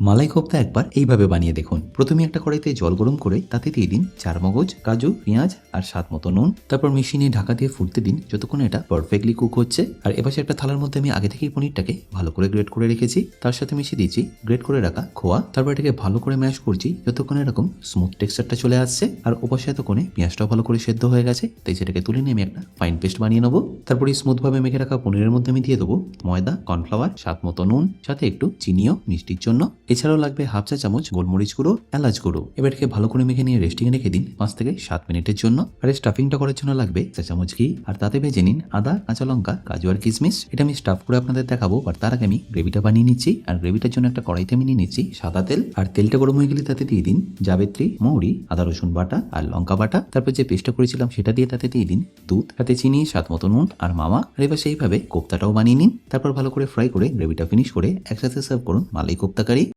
মালাই কোপ্তা একবার এইভাবে বানিয়ে দেখুন। প্রথমে একটা কড়াইতে জল গরম করে তাতে দিয়ে দিন চার মগজ, কাজু, পেঁয়াজ আর স্বাদ মতো নুন। তারপর মেশিনে ঢাকা দিয়ে ফুটতে দিন যতক্ষণ এটা পারফেক্টলি কুক হচ্ছে। আর এপাশে একটা থালার মধ্যে আমি আগে থেকেই পনিরটাকে ভালো করে গ্রেট করে রেখেছি। তার সাথে মিশিয়ে দিয়েছি গ্রেট করে রাখা খোয়া। তারপর এটাকে ভালো করে ম্যাশ করছি যতক্ষণ এরকম স্মুথ টেক্সচারটা চলে আসছে। আর ওপাশে এতক্ষণে পেঁয়াজটাও ভালো করে সেদ্ধ হয়ে গেছে। তাই সেটাকে তুলে নিয়ে আমি একটা ফাইন পেস্ট বানিয়ে নেব। তারপর স্মুথভাবে মেখে রাখা পনিরের মধ্যে আমি দিয়ে দেবো ময়দা, কর্নফ্লাওয়ার, স্বাদ মতো নুন, সাথে একটু চিনিও মিষ্টির জন্য। এছাড়াও লাগবে হাফ চা চামচ গোলমরিচ গুঁড়ো, এলাচ গুঁড়ো। এবার এটাকে ভালো করে মেখে নিয়ে রেস্টিং রেখে দিন পাঁচ থেকে সাত মিনিটের জন্য। আর স্টাফিংটা করার জন্য লাগবে চা চামচ ঘি, আর তাতে ভেজে নিন আদা, কাঁচা লঙ্কা, কাজু আর কিশমিশ। এটা আমি স্টাফ করে আপনাদের দেখাবো বাট তার আগে আমি গ্রেভিটা বানিয়ে নিচ্ছি, আর গ্রেভিটার জন্য একটা কড়াইতে আমি নিয়ে নিচ্ছি সাদা তেল। আর তেলটা গরম হয়ে গেলে তাতে দিয়ে দিন জাবেত্রী, মৌরি, আদা রসুন বাটা আর লঙ্কা বাটা। তারপর যে পেস্টটা করেছিলাম সেটা দিয়ে তাতে দিয়ে দিন দুধ, তাতে চিনি, স্বাদ মতো নুন আর মামা। আর এবার সেইভাবে কোপ্তাটাও বানিয়ে নিন। তারপর ভালো করে ফ্রাই করে গ্রেভিটা ফিনিশ করে একসাথে সার্ভ করুন মালাই কোপ্তা কারি।